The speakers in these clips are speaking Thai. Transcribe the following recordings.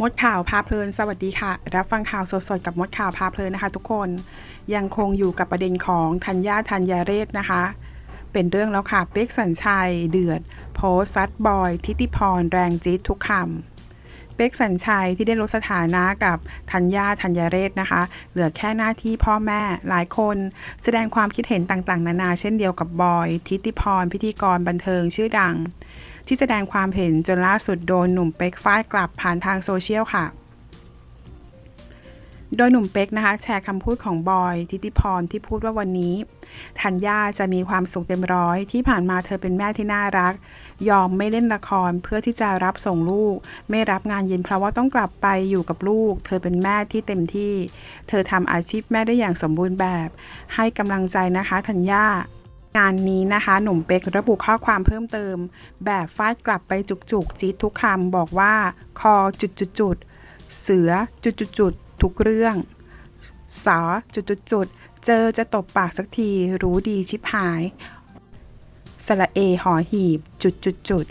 มดข่าวพาเพลิน สวัสดีค่ะ รับฟังข่าวสดๆ กับมดข่าวพาเพลินนะคะ ทุกคนยังคงอยู่กับประเด็นของธัญญาธัญญาเรศนะคะ เป็นเรื่องแล้วค่ะเป๊กสัญชัย เดือด โพสซัดบอย ทิติพร แรงจี๊ดทุกคำเป๊กสัญชัยที่ได้ลดสถานะกับธัญญาธัญญาเรศนะคะ เหลือแค่หน้าที่พ่อแม่หลายคน แสดงความคิดเห็นต่างๆ นานาเช่นเดียวกับบอย ทิติพรพิธีกรบันเทิงชื่อดัง ที่แสดงความเห็นจนล่าสุดโดนหนุ่มเป๊กฟาดกลับผ่านทางโซเชียลค่ะ โดยหนุ่มเป๊กนะคะ แชร์คำพูดของบอย ทิติพรที่พูดว่าวันนี้ธัญญาจะมีความสุขเต็มร้อย ที่ผ่านมาเธอเป็นแม่ที่น่ารัก ยอมไม่เล่นละครเพื่อที่จะรับส่งลูก ไม่รับงานเย็นเพราะว่าต้องกลับไปอยู่กับลูก เธอเป็นแม่ที่เต็มที่ เธอทำอาชีพแม่ได้อย่างสมบูรณ์แบบ ให้กำลังใจนะคะธัญญา งานนี้นะคะหนุ่มเป๊กระบุข้อความเพิ่มเติม แบบฟาดกลับไปจุกๆจี๊ดทุกคำบอกว่า คอจุดจุดจุดเสือจุดจุดจุดทุกเรื่องสอจุดจุดจุดเจอจะตบปากสักทีรู้ดีชิบหายสระเอหอหีบจุดจุดจุด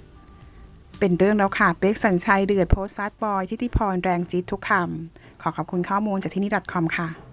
เป็นเรื่องแล้วค่ะเป๊กสัญชัยเดือดโพสต์ซัดบอยทิติพรแรงจี๊ดทุกคำขอขอบคุณข้อมูลจากที่นี่ .com ค่ะ